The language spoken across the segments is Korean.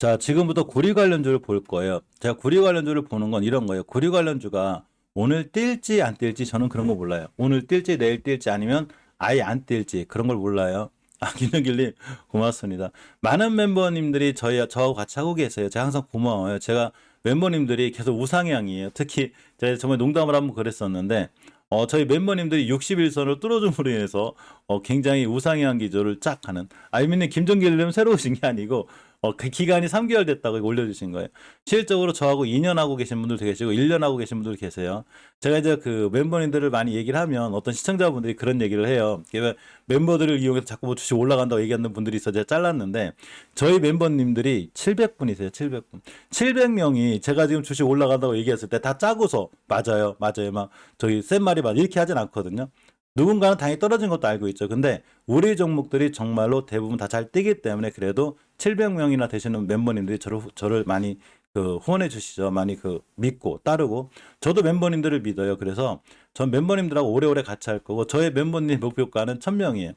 자, 지금부터 구리 관련주를 볼 거예요. 제가 구리 관련주를 보는 건 이런 거예요. 구리 관련주가 오늘 뛸지 안 뛸지 저는 그런 거 몰라요. 오늘 뛸지 내일 뛸지 아니면 아예 안 뛸지 그런 걸 몰라요. 아, 김영길님 고맙습니다. 많은 멤버님들이 저희 저하고 같이 하고 계세요. 제가 항상 고마워요. 제가 멤버님들이 계속 우상향이에요. 특히 제가 정말 농담을 한번 그랬었는데 어, 저희 멤버님들이 61선을 뚫어줌으로 인해서 어, 굉장히 우상향 기조를 쫙 하는 아이민님 김정길님 새로 오신 게 아니고 어, 그 기간이 3개월 됐다고 올려주신 거예요. 실적으로 저하고 2년 하고 계신 분들도 계시고 1년 하고 계신 분들도 계세요. 제가 이제 그 멤버님들을 많이 얘기를 하면 어떤 시청자분들이 그런 얘기를 해요. 이게 멤버들을 이용해서 자꾸 뭐 주식 올라간다고 얘기하는 분들이 있어 제가 잘랐는데 저희 멤버님들이 700분이세요. 700분. 700명이 제가 지금 주식 올라간다고 얘기했을 때 다 짜고서 맞아요. 맞아요. 막 저희 센 말이 맞 이렇게 하진 않거든요. 누군가는 당연히 떨어진 것도 알고 있죠. 근데 우리 종목들이 정말로 대부분 다 잘 뛰기 때문에 그래도 700명이나 되시는 멤버님들이 저를, 저를 많이 그 후원해 주시죠. 많이 그 믿고 따르고 저도 멤버님들을 믿어요. 그래서 전 멤버님들하고 오래오래 같이 할 거고 저의 멤버님 목표가는 1000명이에요.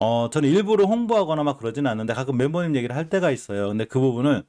어, 저는 일부러 홍보하거나 막 그러지는 않는데 가끔 멤버님 얘기를 할 때가 있어요. 근데 그 부분을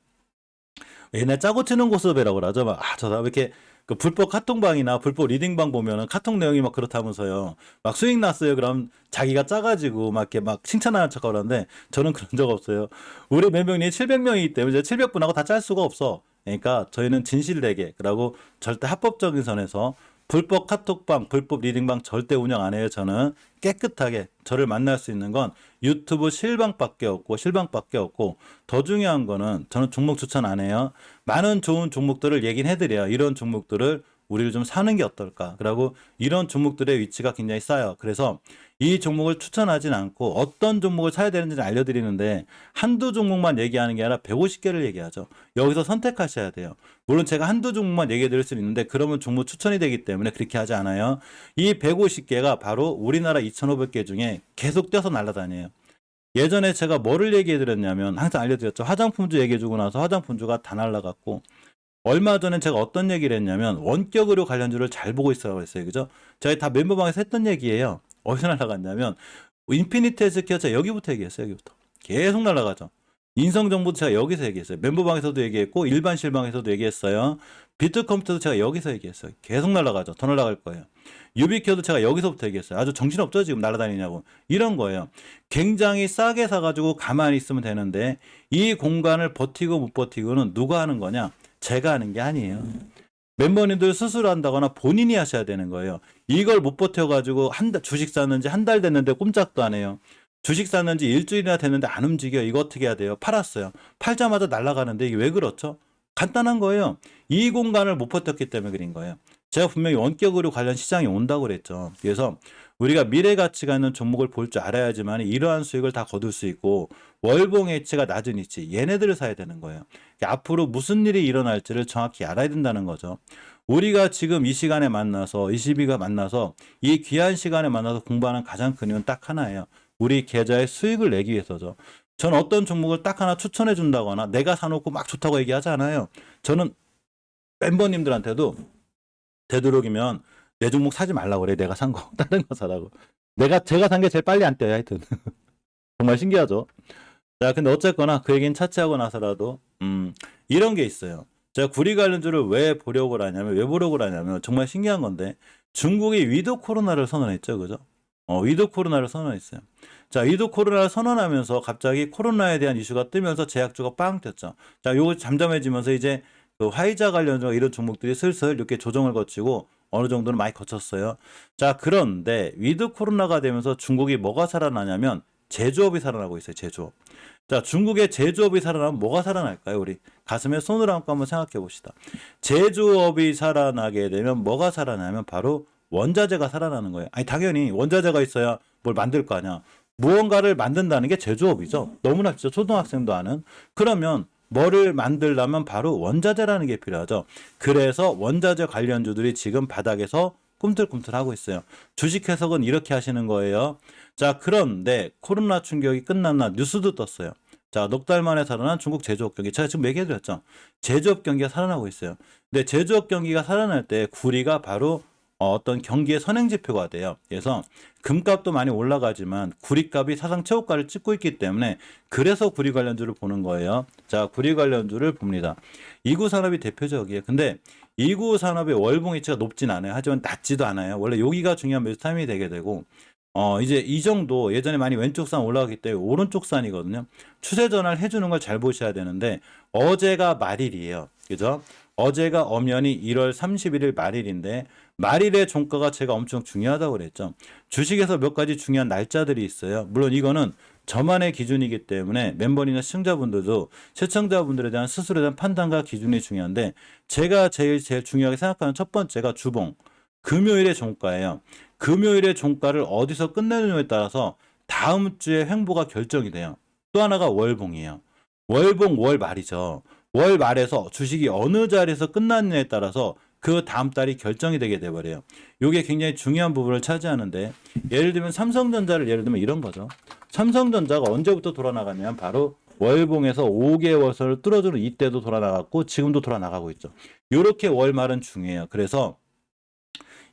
옛날 짜고 치는 고스톱이라고 그러죠. 막, 아, 저다 이렇게 그 불법 카톡방이나 불법 리딩방 보면은 카톡 내용이 막 그렇다면서요. 막 수익 났어요. 그럼 자기가 짜가지고 막 이렇게 막 칭찬하는 척 하는데 저는 그런 적 없어요. 우리 멤버님이 700명이기 때문에 700분하고 다 짤 수가 없어. 그러니까 저희는 진실되게 그리고 절대 합법적인 선에서 불법 카톡방, 불법 리딩방 절대 운영 안 해요. 저는 깨끗하게 저를 만날 수 있는 건 유튜브 실방밖에 없고 실방밖에 없고 더 중요한 거는 저는 종목 추천 안 해요. 많은 좋은 종목들을 얘기는 해드려요. 이런 종목들을 우리를 좀 사는 게 어떨까. 그리고 이런 종목들의 위치가 굉장히 싸요. 그래서 이 종목을 추천하진 않고 어떤 종목을 사야 되는지는 알려드리는데 한두 종목만 얘기하는 게 아니라 150개를 얘기하죠. 여기서 선택하셔야 돼요. 물론 제가 한두 종목만 얘기해 드릴 수는 있는데 그러면 종목 추천이 되기 때문에 그렇게 하지 않아요. 이 150개가 바로 우리나라 2,500개 중에 계속 뛰어서 날아다녀요. 예전에 제가 뭐를 얘기해 드렸냐면 항상 알려드렸죠. 화장품주 얘기해 주고 나서 화장품주가 다 날아갔고 얼마 전에 제가 어떤 얘기를 했냐면 원격 의료 관련주를 잘 보고 있어라고 했어요. 그죠? 저희 다 멤버방에서 했던 얘기예요. 어디서 날아갔냐면 인피니트 헬스케어 제가 여기부터 얘기했어요. 여기부터. 계속 날아가죠. 인성정보도 제가 여기서 얘기했어요. 멤버방에서도 얘기했고 일반 실방에서도 얘기했어요. 비트컴퓨터도 제가 여기서 얘기했어요. 계속 날아가죠. 더 날아갈 거예요. 유비큐도 제가 여기서부터 얘기했어요. 아주 정신없죠 지금 날아다니냐고. 이런 거예요. 굉장히 싸게 사가지고 가만히 있으면 되는데 이 공간을 버티고 못 버티고는 누가 하는 거냐? 제가 하는 게 아니에요. 멤버님들 스스로 한다거나 본인이 하셔야 되는 거예요. 이걸 못 버텨가지고 한 달, 주식 샀는지 한 달 됐는데 꼼짝도 안 해요. 주식 샀는지 일주일이나 됐는데 안 움직여. 이거 어떻게 해야 돼요? 팔았어요. 팔자마자 날아가는데 이게 왜 그렇죠? 간단한 거예요. 이 공간을 못 버텼기 때문에 그린 거예요. 제가 분명히 원격으로 관련 시장이 온다고 그랬죠. 그래서 우리가 미래 가치가 있는 종목을 볼 줄 알아야지만 이러한 수익을 다 거둘 수 있고 월봉 H가 낮은 위치 얘네들을 사야 되는 거예요. 앞으로 무슨 일이 일어날지를 정확히 알아야 된다는 거죠. 우리가 지금 이 시간에 만나서 22가 만나서 이 귀한 시간에 만나서 공부하는 가장 큰 이유는 딱 하나예요. 우리 계좌의 수익을 내기 위해서죠. 전 어떤 종목을 딱 하나 추천해 준다거나 내가 사놓고 막 좋다고 얘기하지 않아요. 저는 멤버님들한테도 되도록이면 내 종목 사지 말라고 그래. 내가 산 거. 다른 거 사라고. 내가, 제가 산 게 제일 빨리 안 떼요. 하여튼. 정말 신기하죠? 자, 근데 어쨌거나 그 얘기는 차치하고 나서라도, 음, 이런 게 있어요. 제가 구리 관련주를 왜 보려고 하냐면, 왜 보려고 하냐면, 정말 신기한 건데, 중국이 위드 코로나를 선언했죠. 그죠? 어, 위드 코로나를 선언했어요. 자, 위드 코로나를 선언하면서 갑자기 코로나에 대한 이슈가 뜨면서 제약주가 빵 떴죠. 자, 요거 잠잠해지면서 이제 그 화이자 관련주가 이런 종목들이 슬슬 이렇게 조정을 거치고 어느 정도는 많이 거쳤어요. 자, 그런데 위드 코로나가 되면서 중국이 뭐가 살아나냐면 제조업이 살아나고 있어요. 제조업. 자, 중국의 제조업이 살아나면 뭐가 살아날까요? 우리 가슴에 손을 얹고 한번 생각해 봅시다. 제조업이 살아나게 되면 뭐가 살아나면 바로 원자재가 살아나는 거예요. 아니 당연히 원자재가 있어야 뭘 만들 거 아니야. 무언가를 만든다는 게 제조업이죠. 너무나 진짜 초등학생도 아는. 그러면 뭐를 만들려면 바로 원자재라는 게 필요하죠. 그래서 원자재 관련주들이 지금 바닥에서 꿈틀꿈틀하고 있어요. 주식 해석은 이렇게 하시는 거예요. 자, 그런데 코로나 충격이 끝났나 뉴스도 떴어요. 자, 넉 달 만에 살아난 중국 제조업 경기. 제가 지금 얘기해드렸죠. 제조업 경기가 살아나고 있어요. 근데 제조업 경기가 살아날 때 구리가 바로 어, 어떤 경기의 선행 지표가 돼요. 그래서 금값도 많이 올라가지만 구리값이 사상 최고가를 찍고 있기 때문에 그래서 구리 관련주를 보는 거예요. 자, 구리 관련주를 봅니다. 이구 산업이 대표적이에요. 근데 이구 산업의 월봉 위치가 높진 않아요. 하지만 낮지도 않아요. 원래 여기가 중요한 매수 타임이 되게 되고 어 이제 이 정도 예전에 많이 왼쪽 산 올라가기 때문에 오른쪽 산이거든요. 추세 전환을 해주는 걸 잘 보셔야 되는데 어제가 말일이에요. 그죠? 어제가 엄연히 1월 31일 말일인데 말일의 종가가 제가 엄청 중요하다고 그랬죠. 주식에서 몇 가지 중요한 날짜들이 있어요. 물론 이거는 저만의 기준이기 때문에 멤버이나 시청자분들도 시청자분들에 대한 스스로에 대한 판단과 기준이 중요한데 제가 제일 제일 중요하게 생각하는 첫 번째가 주봉 금요일의 종가예요. 금요일의 종가를 어디서 끝내느냐에 따라서 다음 주의 횡보가 결정이 돼요. 또 하나가 월봉이에요. 월봉 월 말이죠. 월 말에서 주식이 어느 자리에서 끝났느냐에 따라서 그 다음 달이 결정이 되게 돼버려요. 이게 굉장히 중요한 부분을 차지하는데 예를 들면 삼성전자를 예를 들면 이런 거죠. 삼성전자가 언제부터 돌아나갔냐면 바로 월봉에서 5개월선을 뚫어주는 이때도 돌아나갔고 지금도 돌아나가고 있죠. 이렇게 월말은 중요해요. 그래서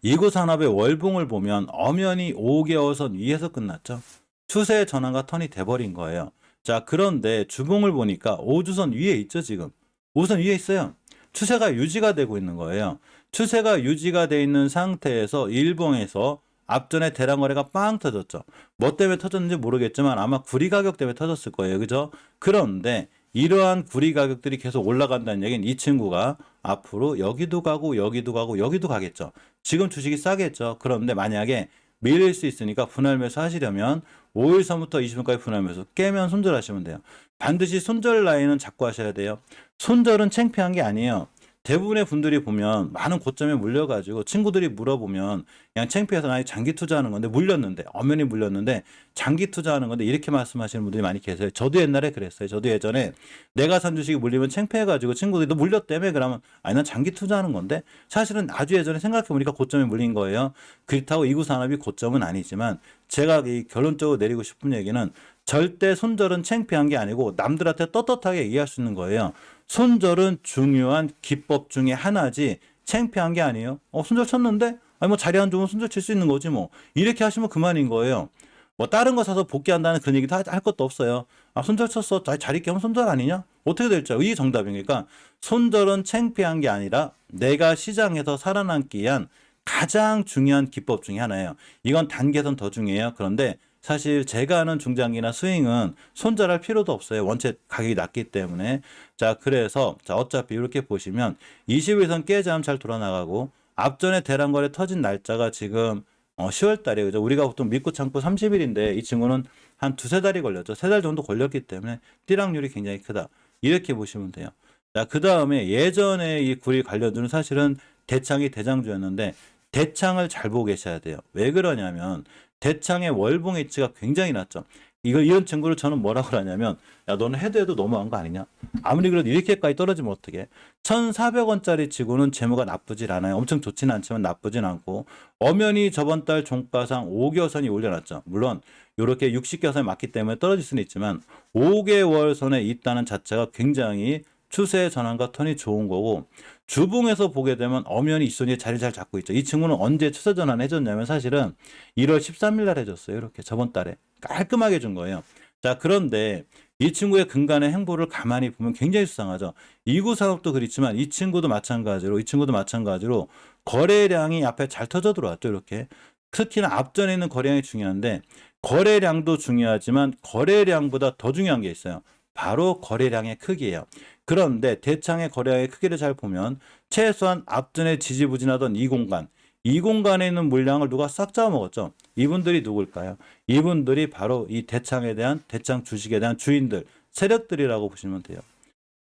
이구 산업의 월봉을 보면 엄연히 5개월선 위에서 끝났죠. 추세 전환과 턴이 돼버린 거예요. 자, 그런데 주봉을 보니까 5주선 위에 있죠, 지금. 5선 위에 있어요. 추세가 유지가 되고 있는 거예요. 추세가 유지가 돼 있는 상태에서 일봉에서 앞전에 대량 거래가 빵 터졌죠. 뭐 때문에 터졌는지 모르겠지만 아마 구리 가격 때문에 터졌을 거예요. 그죠? 그런데 이러한 구리 가격들이 계속 올라간다는 얘기는 이 친구가 앞으로 여기도 가고 여기도 가고 여기도 가겠죠. 지금 주식이 싸겠죠. 그런데 만약에 밀릴 수 있으니까 분할 매수 하시려면 5일 선부터 20일까지 분할 매수 깨면 손절하시면 돼요. 반드시 손절 라인은 잡고 하셔야 돼요. 손절은 창피한 게 아니에요. 대부분의 분들이 보면 많은 고점에 물려가지고 친구들이 물어보면 그냥 창피해서 나 장기 투자하는 건데 물렸는데 엄연히 물렸는데 장기 투자하는 건데 이렇게 말씀하시는 분들이 많이 계세요. 저도 옛날에 그랬어요. 저도 예전에 내가 산 주식이 물리면 창피해가지고 친구들이 너 물렸다며 그러면 아니 난 장기 투자하는 건데 사실은 아주 예전에 생각해보니까 고점에 물린 거예요. 그렇다고 이구 산업이 고점은 아니지만 제가 이 결론적으로 내리고 싶은 얘기는 절대 손절은 창피한 게 아니고 남들한테 떳떳하게 얘기할 수 있는 거예요. 손절은 중요한 기법 중에 하나지 창피한 게 아니에요. 어, 손절 쳤는데? 아니, 뭐 자리 안 좋으면 손절 칠 수 있는 거지 뭐. 이렇게 하시면 그만인 거예요. 뭐 다른 거 사서 복귀한다는 그런 얘기도 하- 할 것도 없어요. 아, 손절 쳤어. 자, 자리 깨면 손절 아니냐? 어떻게 될지. 이게 정답이니까 손절은 창피한 게 아니라 내가 시장에서 살아남기 위한 가장 중요한 기법 중에 하나예요. 이건 단계선 더 중요해요. 그런데 사실 제가 하는 중장기나 스윙은 손절할 필요도 없어요. 원체 가격이 낮기 때문에. 자, 그래서 자, 어차피 이렇게 보시면 20일선 깨자면 잘 돌아나가고 앞전에 대량거래 터진 날짜가 지금 어, 10월 달이에요. 그죠? 우리가 보통 믿고 참고 30일인데 이 친구는 한 두세 달이 걸렸죠. 세 달 정도 걸렸기 때문에 띠락률이 굉장히 크다. 이렇게 보시면 돼요. 자, 그 다음에 예전에 이 구리 관련주는 사실은 대창이 대장주였는데 대창을 잘 보고 계셔야 돼요. 왜 그러냐면 대창의 월봉 위치가 굉장히 낮죠. 이거 이런 친구를 저는 뭐라고 하냐면 야 너는 해도 해도 너무한 거 아니냐? 아무리 그래도 이렇게까지 떨어지면 어떡해? 1,400원짜리 치고는 재무가 나쁘질 않아요. 엄청 좋지는 않지만 나쁘진 않고 엄연히 저번 달 종가상 5개월선이 올려놨죠. 물론 이렇게 60개월선이 맞기 때문에 떨어질 수는 있지만 5개월선에 있다는 자체가 굉장히 추세 전환과 턴이 좋은 거고 주봉에서 보게 되면 엄연히 이선이 자리 잘 잡고 있죠. 이 친구는 언제 추세 전환 해줬냐면 사실은 1월 13일 날 해줬어요. 이렇게 저번 달에 깔끔하게 준 거예요. 자 그런데 이 친구의 근간의 행보를 가만히 보면 굉장히 수상하죠. 이구 산업도 그렇지만 이 친구도 마찬가지로 이 친구도 마찬가지로 거래량이 앞에 잘 터져 들어왔죠. 이렇게 특히나 앞전에 있는 거래량이 중요한데 거래량도 중요하지만 거래량보다 더 중요한 게 있어요. 바로 거래량의 크기예요. 그런데 대창의 거래량의 크기를 잘 보면 최소한 앞전에 지지부진하던 이 공간, 이 공간에 있는 물량을 누가 싹 잡아먹었죠. 이분들이 누굴까요? 이분들이 바로 이 대창에 대한 대창 주식에 대한 주인들, 세력들이라고 보시면 돼요.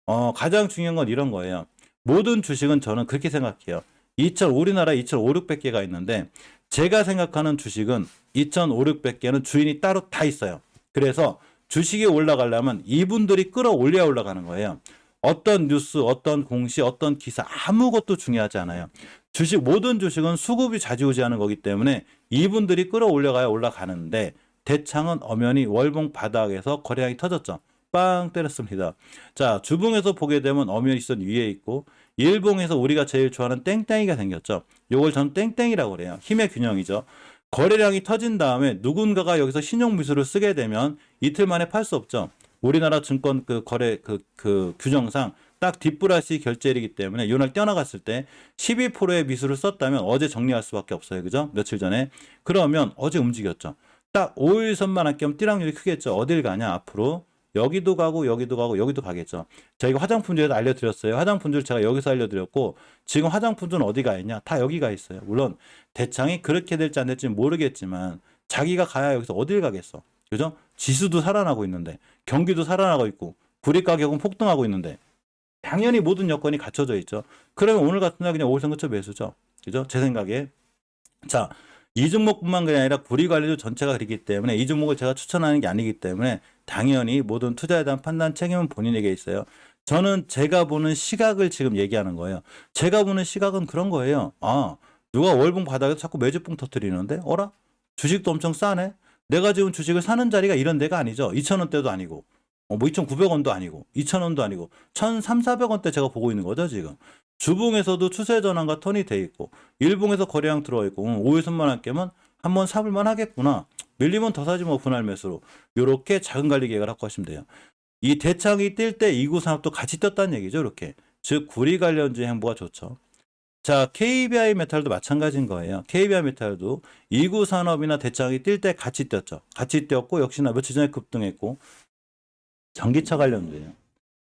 어, 가장 중요한 건 이런 거예요. 모든 주식은 저는 그렇게 생각해요. 2천 우리나라 2,500개가 있는데 제가 생각하는 주식은 2,500개는 주인이 따로 다 있어요. 그래서 주식이 올라가려면 이분들이 끌어올려야 올라가는 거예요. 어떤 뉴스, 어떤 공시, 어떤 기사 아무것도 중요하지 않아요. 주식 모든 주식은 수급이 좌지우지하는 거기 때문에 이분들이 끌어올려가야 올라가는데 대창은 엄연히 월봉 바닥에서 거래량이 터졌죠. 빵 때렸습니다. 자, 주봉에서 보게 되면 엄연히 선 위에 있고 일봉에서 우리가 제일 좋아하는 땡땡이가 생겼죠. 요걸 전 땡땡이라고 그래요. 힘의 균형이죠. 거래량이 터진 다음에 누군가가 여기서 신용 미수를 쓰게 되면 이틀 만에 팔 수 없죠. 우리나라 증권 그 거래 그, 그 규정상 딱 뒷불알시 결제일이기 때문에 요날 뛰어나갔을 때 12%의 미수를 썼다면 어제 정리할 수밖에 없어요. 그죠? 며칠 전에. 그러면 어제 움직였죠. 딱 5일선만 아끼면 띠락률이 크겠죠. 어딜 가냐 앞으로. 여기도 가고 여기도 가고 여기도 가겠죠. 저희가 화장품주에도 알려드렸어요. 화장품주를 제가 여기서 알려드렸고 지금 화장품주는 어디 가 있냐? 다 여기 가 있어요. 물론 대창이 그렇게 될지 안 될지 모르겠지만 자기가 가야 여기서 어딜 가겠어. 그죠? 지수도 살아나고 있는데 경기도 살아나고 있고 구리 가격은 폭등하고 있는데 당연히 모든 여건이 갖춰져 있죠. 그러면 오늘 같은 날 그냥 5일 선거처 매수죠. 그죠? 제 생각에. 자, 이 종목뿐만 아니라 구리 관리도 전체가 그렇기 때문에 이 종목을 제가 추천하는 게 아니기 때문에 당연히 모든 투자에 대한 판단 책임은 본인에게 있어요. 저는 제가 보는 시각을 지금 얘기하는 거예요. 제가 보는 시각은 그런 거예요. 아, 누가 월봉 바닥에서 자꾸 매주봉 터트리는데? 어라? 주식도 엄청 싸네? 내가 지금 주식을 사는 자리가 이런 데가 아니죠. 2,000원대도 아니고, 어, 뭐 2,900원도 아니고, 2,000원도 아니고, 1,300, 400원대 제가 보고 있는 거죠, 지금. 주봉에서도 추세 전환과 턴이 돼 있고, 일봉에서 거래량 들어와 있고, 음, 5일선만 할 게면 한번 사볼만 하겠구나. 밀리면 더 사지 뭐 분할 매수로. 요렇게 작은 관리 계획을 하고 하시면 돼요. 이 대창이 뛸 때 이구 산업도 같이 떴다는 얘기죠, 이렇게. 즉 구리 관련주의 행보가 좋죠. 자, KBI 메탈도 마찬가지인 거예요. KBI 메탈도 이구 산업이나 대창이 뛸 때 같이 뛰었죠. 같이 뛰었고 역시나 며칠 전에 급등했고 전기차 관련주예요.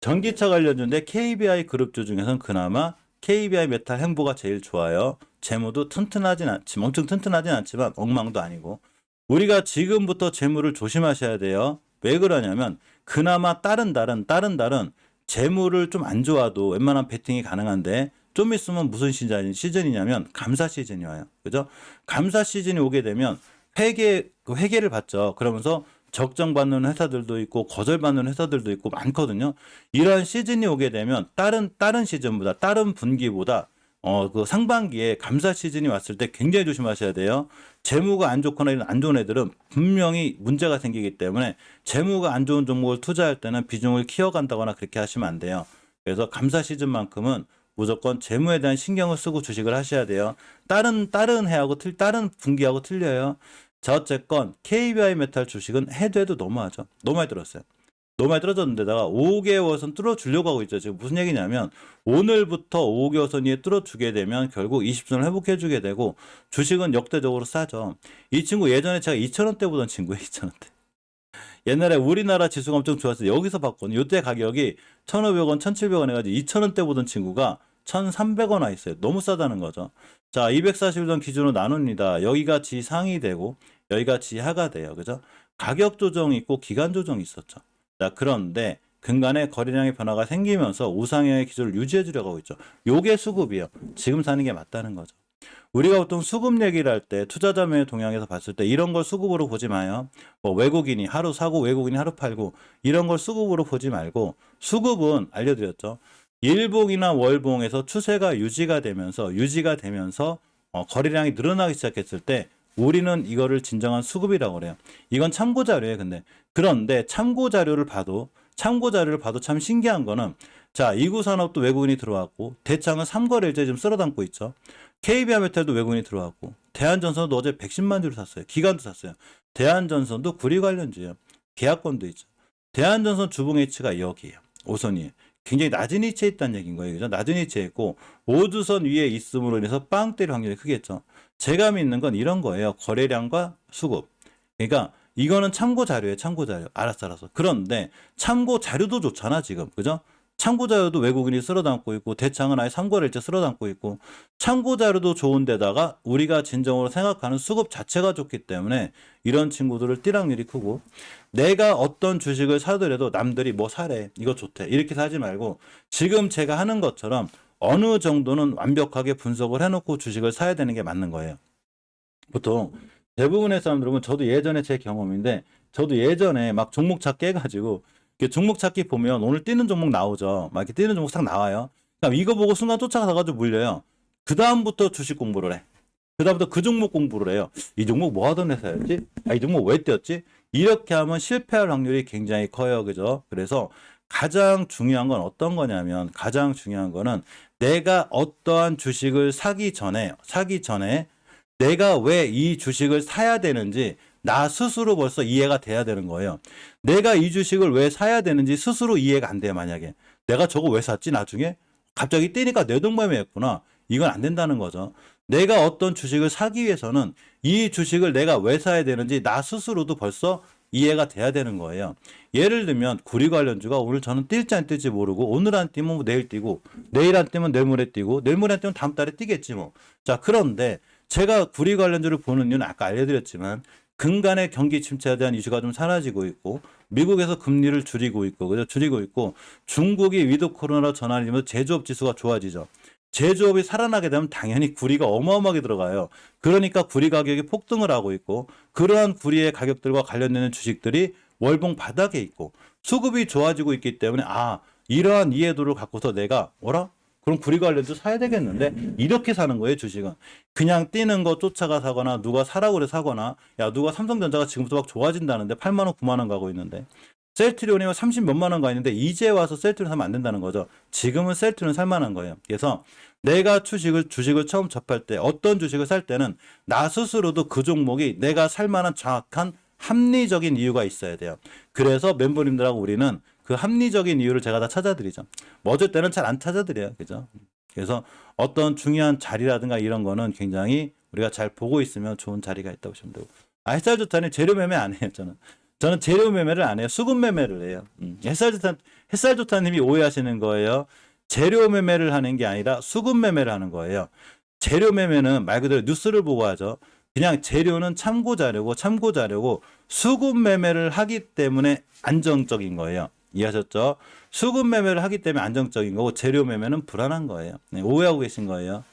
전기차 관련주인데 KBI 그룹주 중에서는 그나마 KBI 메탈 행보가 제일 좋아요. 재무도 튼튼하진 않지만 엄청 튼튼하진 않지만 엉망도 아니고 우리가 지금부터 재무를 조심하셔야 돼요. 왜 그러냐면 그나마 다른 달은 다른 달은 재무를 좀 안 좋아도 웬만한 베팅이 가능한데 좀 있으면 무슨 시즌, 시즌이냐면 감사 시즌이 와요. 그죠? 감사 시즌이 오게 되면 회계 그 회계를 받죠. 그러면서 적정받는 회사들도 있고 거절받는 회사들도 있고 많거든요. 이러한 시즌이 오게 되면 다른 다른 시즌보다 다른 분기보다 어 그 상반기에 감사 시즌이 왔을 때 굉장히 조심하셔야 돼요. 재무가 안 좋거나 이런 안 좋은 애들은 분명히 문제가 생기기 때문에 재무가 안 좋은 종목을 투자할 때는 비중을 키워간다거나 그렇게 하시면 안 돼요. 그래서 감사 시즌만큼은 무조건 재무에 대한 신경을 쓰고 주식을 하셔야 돼요. 다른 다른 해하고 틀 다른 분기하고 틀려요. 자 어쨌건 KBI 메탈 주식은 해도 해도 너무하죠. 너무 많이 들었어요. 너무 많이 떨어졌는데다가 5개월선 뚫어주려고 하고 있죠. 지금 무슨 얘기냐면 오늘부터 5개월선 위에 뚫어주게 되면 결국 20선을 회복해주게 되고 주식은 역대적으로 싸죠. 이 친구 예전에 제가 2,000원대 보던 친구예요. 2,000원대. 옛날에 우리나라 지수가 엄청 좋았을 때 여기서 봤거든요. 이때 가격이 1,500원, 1,700원 해가지고 2,000원대 보던 친구가 1,300원 와 있어요. 너무 싸다는 거죠. 자, 241선 기준으로 나눕니다. 여기가 지상이 되고 여기가 지하가 돼요. 그죠? 가격 조정이 있고 기간 조정이 있었죠. 자, 그런데 근간에 거래량의 변화가 생기면서 우상향의 기조를 유지해 주려고 하고 있죠. 요게 수급이에요. 지금 사는 게 맞다는 거죠. 우리가 보통 수급 얘기를 할 때 투자자명의 동향에서 봤을 때 이런 걸 수급으로 보지 마요. 뭐 외국인이 하루 사고 외국인이 하루 팔고 이런 걸 수급으로 보지 말고 수급은 알려드렸죠. 일봉이나 월봉에서 추세가 유지가 되면서 유지가 되면서 어, 거래량이 늘어나기 시작했을 때 우리는 이거를 진정한 수급이라고 그래요. 이건 참고 자료예요, 근데. 그런데 참고 자료를 봐도 참고 자료를 봐도 참 신기한 거는 자, 이구 산업도 외국인이 들어왔고 대창은 3거래일째 지금 쓸어 담고 있죠. KBI 메탈도 외국인이 들어왔고 대한전선도 어제 110만 주를 샀어요. 기간도 샀어요. 대한전선도 구리 관련주예요. 계약권도 있죠. 대한전선 주봉 H가 여기에요. 오선이에요. 굉장히 낮은 위치에 있다는 얘기인 거예요. 그죠? 낮은 위치에 있고 오주선 위에 있음으로 인해서 빵 때릴 확률이 크겠죠. 제가 믿는 건 이런 거예요. 거래량과 수급. 그러니까 이거는 참고 자료예요. 참고 자료. 알았어, 알았어. 그런데 참고 자료도 좋잖아, 지금. 그죠? 참고 자료도 외국인이 쓸어 담고 있고 대창은 아예 3거래일째 쓸어 담고 있고 참고 자료도 좋은데다가 우리가 진정으로 생각하는 수급 자체가 좋기 때문에 이런 친구들을 띠락률이 크고 내가 어떤 주식을 사더라도 남들이 뭐 사래 이거 좋대 이렇게 사지 말고 지금 제가 하는 것처럼 어느 정도는 완벽하게 분석을 해놓고 주식을 사야 되는 게 맞는 거예요. 보통 대부분의 사람들은 저도 예전에 제 경험인데 저도 예전에 막 종목 찾기 해가지고 종목 찾기 보면 오늘 뛰는 종목 나오죠. 막 이렇게 뛰는 종목 딱 나와요. 그럼 이거 보고 순간 쫓아가가지고 물려요. 그 다음부터 주식 공부를 해. 그 다음부터 그 종목 공부를 해요. 이 종목 뭐 하던 회사였지? 아, 이 종목 왜 뛰었지? 이렇게 하면 실패할 확률이 굉장히 커요. 그죠? 그래서 가장 중요한 건 어떤 거냐면 가장 중요한 거는 내가 어떠한 주식을 사기 전에 사기 전에 내가 왜 이 주식을 사야 되는지 나 스스로 벌써 이해가 돼야 되는 거예요. 내가 이 주식을 왜 사야 되는지 스스로 이해가 안 돼, 만약에. 내가 저거 왜 샀지, 나중에? 갑자기 뛰니까 뇌동매매했구나. 이건 안 된다는 거죠. 내가 어떤 주식을 사기 위해서는 이 주식을 내가 왜 사야 되는지 나 스스로도 벌써 이해가 돼야 되는 거예요. 예를 들면 구리 관련주가 오늘 저는 뛸지 안 뛸지 모르고 오늘 안 뛰면 뭐 내일 뛰고 내일 안 뛰면 내일 모레 뛰고 내일 모레 안 뛰면 다음 달에 뛰겠지 뭐. 자, 그런데 제가 구리 관련주를 보는 이유는 아까 알려드렸지만 근간의 경기 침체에 대한 이슈가 좀 사라지고 있고 미국에서 금리를 줄이고 있고 그죠 줄이고 있고 중국이 위드 코로나로 전환이면서 제조업 지수가 좋아지죠. 제조업이 살아나게 되면 당연히 구리가 어마어마하게 들어가요. 그러니까 구리 가격이 폭등을 하고 있고 그러한 구리의 가격들과 관련되는 주식들이 월봉 바닥에 있고 수급이 좋아지고 있기 때문에 아 이러한 이해도를 갖고서 내가 뭐라? 그럼 구리 관련도 사야 되겠는데 이렇게 사는 거예요 주식은. 그냥 뛰는 거 쫓아가 사거나 누가 사라고 그래 사거나 야 누가 삼성전자가 지금부터 막 좋아진다는데 8만 원 9만 원 가고 있는데. 셀트리온이 30 몇만 원 가 있는데 이제 와서 셀트리온 사면 안 된다는 거죠. 지금은 셀트리온 살 만한 거예요. 그래서 내가 주식을 주식을 처음 접할 때 어떤 주식을 살 때는 나 스스로도 그 종목이 내가 살 만한 정확한 합리적인 이유가 있어야 돼요. 그래서 멤버님들하고 우리는 그 합리적인 이유를 제가 다 찾아드리죠. 뭐 어쩔 때는 잘 안 찾아드려요. 그죠? 그래서 어떤 중요한 자리라든가 이런 거는 굉장히 우리가 잘 보고 있으면 좋은 자리가 있다고 보시면 되고. 아, 햇살 좋다니 재료 매매 안 해요, 저는. 저는 재료 매매를 안 해요. 수급 매매를 해요. 음, 햇살 좋다, 햇살 좋다님이 오해하시는 거예요. 재료 매매를 하는 게 아니라 수급 매매를 하는 거예요. 재료 매매는 말 그대로 뉴스를 보고 하죠. 그냥 재료는 참고 자료고 참고 자료고 수급 매매를 하기 때문에 안정적인 거예요. 이해하셨죠? 수급 매매를 하기 때문에 안정적인 거고 재료 매매는 불안한 거예요. 네, 오해하고 계신 거예요.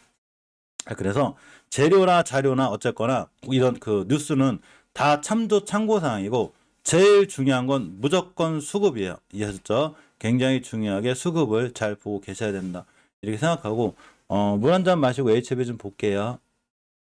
아, 그래서 재료나 자료나 어쨌거나 이런 그 뉴스는 다 참조 참고 사항이고 제일 중요한 건 무조건 수급이에요. 이해하셨죠? 굉장히 중요하게 수급을 잘 보고 계셔야 된다. 이렇게 생각하고 어, 물 한 잔 마시고 HB 좀 볼게요.